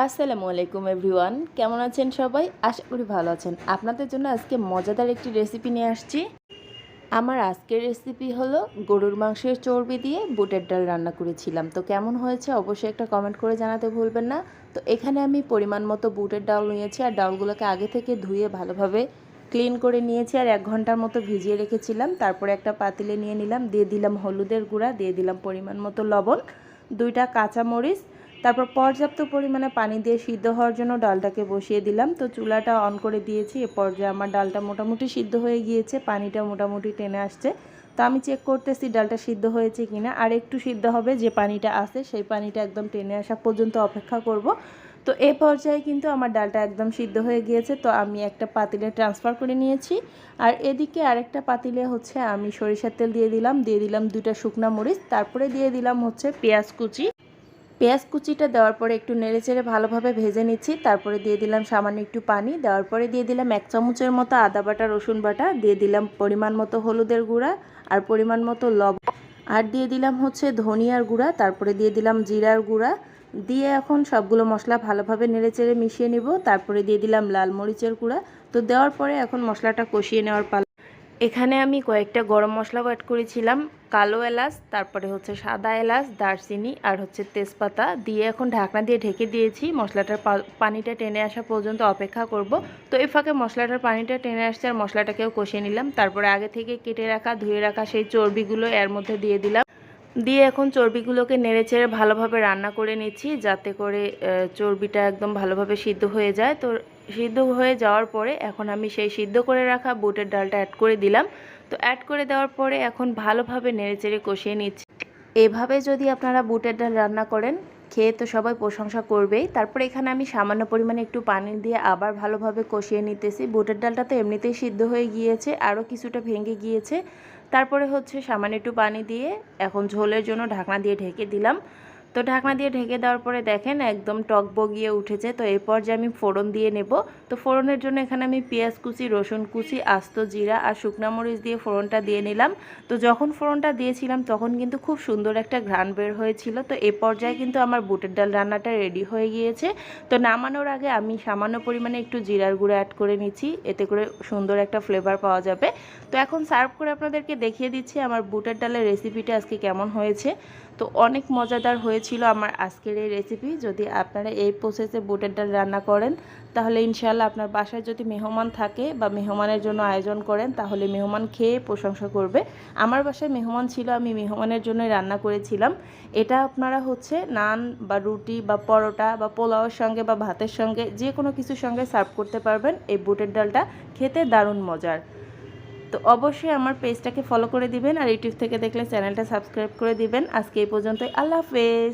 আসসালামু আলাইকুম এভরিওয়ান, কেমন আছেন সবাই? আশা করি ভালো আছেন। আপনাদের জন্য আজকে মজাদার একটি রেসিপি নিয়ে আসছি। আমার আজকের রেসিপি হলো গরুর মাংসের চর্বি দিয়ে বুটের ডাল রান্না করেছিলাম। তো কেমন হয়েছে অবশ্যই একটা কমেন্ট করে জানাতে ভুলবেন না। তো এখানে আমি পরিমাণ মতো বুটের ডাল নিয়েছি আর ডালগুলোকে আগে থেকে ধুয়ে ভালোভাবে ক্লিন করে নিয়েছি আর এক ঘণ্টার মতো ভিজিয়ে রেখেছিলাম। তারপরে একটা পাতিলে নিয়ে নিলাম, দিয়ে দিলাম হলুদের গুঁড়া, দিয়ে দিলাম পরিমাণ মতো লবণ, দুইটা কাঁচামরিচ তারপর পর্যাপ্ত পরিমাণে পানি দিয়ে সিদ্ধ হওয়ার জন্য ডালটাকে বসিয়ে দিলাম। তো চুলাটা অন করে দিয়েছি। এ পর্যায়ে আমার ডালটা মোটামুটি সিদ্ধ হয়ে গিয়েছে। পানিটা মোটামুটি টেনে আসছে। তো আমি চেক করতেছি ডালটা সিদ্ধ হয়েছে কিনা। আর একটু সিদ্ধ হবে যে পানিটা আছে, সেই পানিটা একদম টেনে আসা পর্যন্ত অপেক্ষা করব। তো এ পর্যায়ে কিন্তু আমার ডালটা একদম সিদ্ধ হয়ে গিয়েছে। তো আমি একটা পাতিলে ট্রান্সফার করে নিয়েছি। আর এদিকে আরেকটা পাতিলে হচ্ছে আমি সরিষার তেল দিয়ে দিলাম। দিয়ে দিলাম দুইটা শুকনা মরিচ। তারপরে দিয়ে দিলাম হচ্ছে পেঁয়াজ কুচি। পেঁয়াজ কুচিটা দেওয়ার পরে একটু নেড়েচেড়ে ভালোভাবে ভেজে নিচ্ছি। তারপরে দিয়ে দিলাম সামান্য একটু পানি। দেওয়ার পরে দিয়ে দিলাম এক চামচের মতো আদা বাটা, রসুন বাটা। দিয়ে দিলাম পরিমাণ মতো হলুদের গুঁড়া আর পরিমাণ মতো লবণ আর দিয়ে দিলাম হচ্ছে ধনিয়ার গুঁড়া। তারপরে দিয়ে দিলাম জিরার গুঁড়া। দিয়ে এখন সবগুলো মশলা ভালোভাবে নেড়েচেড়ে মিশিয়ে নিব। তারপরে দিয়ে দিলাম লাল মরিচের গুঁড়া। তো দেওয়ার পরে এখন মশলাটা কষিয়ে নেওয়ার পালা এখানে আমি কয়েকটা গরম মশলাও অ্যাড করেছিলাম, কালো এলাচ, তারপরে হচ্ছে সাদা এলাচ, দারচিনি আর হচ্ছে তেজপাতা দিয়ে এখন ঢাকনা দিয়ে ঢেকে দিয়েছি। মশলাটার পানিটা টেনে আসা পর্যন্ত অপেক্ষা করব। তো এই ফাঁকে মশলাটার পানিটা টেনে আসছে আর মশলাটাকেও কষিয়ে নিলাম। তারপরে আগে থেকে কেটে রাখা, ধুয়ে রাখা সেই চর্বিগুলো এর মধ্যে দিয়ে দিলাম। দিয়ে এখন চর্বিগুলোকে নেড়ে চেড়ে ভালোভাবে রান্না করে নিচ্ছি যাতে করে চর্বিটা একদম ভালোভাবে সিদ্ধ হয়ে যায়। তো সিদ্ধ হয়ে যাওয়ার পরে এখন আমি সেই সিদ্ধ করে রাখা বুটের ডালটা অ্যাড করে দিলাম। তো অ্যাড করে দেওয়ার পরে এখন ভালোভাবে নেড়েচেড়ে কষিয়ে নিচ্ছি। এভাবে যদি আপনারা বুটের ডাল রান্না করেন, খেয়ে তো সবাই প্রশংসা করবেই। তারপরে এখানে আমি সামান্য পরিমাণে একটু পানি দিয়ে আবার ভালোভাবে কষিয়ে নিতেছি। বুটের ডালটা তো এমনিতেই সিদ্ধ হয়ে গিয়েছে, আরও কিছুটা ভেঙে গিয়েছে। তারপরে হচ্ছে সামান্য একটু পানি দিয়ে এখন ঝোলের জন্য ঢাকনা দিয়ে ঢেকে দিলাম। তো ঢাকনা দিয়ে ঢেকে দেওয়ার পরে দেখেন একদম টক বগিয়ে উঠেছে। তো এরপর যে আমি ফোড়ন দিয়ে নেব। তো ফোড়নের জন্য এখানে আমি পেঁয়াজ কুচি, রসুন কুচি, আস্ত জিরা আর শুকনা মরিচ দিয়ে ফোড়নটা দিয়ে নিলাম। তো যখন ফোড়নটা দিয়েছিলাম তখন কিন্তু খুব সুন্দর একটা ঘ্রাণ বের হয়েছিল। তো এ পর্যায়ে কিন্তু আমার বুটের ডাল রান্নাটা রেডি হয়ে গিয়েছে। তো নামানোর আগে আমি সামান্য পরিমাণে একটু জিরার গুঁড়ো অ্যাড করে নিচ্ছি। এতে করে সুন্দর একটা ফ্লেভার পাওয়া যাবে। তো এখন সার্ভ করে আপনাদেরকে দেখিয়ে দিচ্ছি আমার বুটের ডালের রেসিপিটা আজকে কেমন হয়েছে। তো অনেক মজাদার হয়েছিল আমার আজকের এই রেসিপি যদি আপনারা এই প্রসেসে বুটের ডাল রান্না করেন, তাহলে ইনশাল্লাহ আপনার বাসায় যদি মেহমান থাকে বা মেহমানের জন্য আয়োজন করেন, তাহলে মেহমান খেয়ে প্রশংসা করবে। আমার বাসায় মেহমান ছিল, আমি মেহমানের জন্যই রান্না করেছিলাম। এটা আপনারা হচ্ছে নান বা রুটি বা পরোটা বা পোলাওয়ের সঙ্গে বা ভাতের সঙ্গে যে কোনো কিছুর সঙ্গে সার্ভ করতে পারবেন। এই বুটের ডালটা খেতে দারুণ মজার। তো অবশ্যই আমার পেজটাকে ফলো করে দিবেন আর ইউটিউব থেকে দেখলে চ্যানেলটা সাবস্ক্রাইব করে দিবেন। আজকে এই পর্যন্তই। আল্লাহ হাফেজ।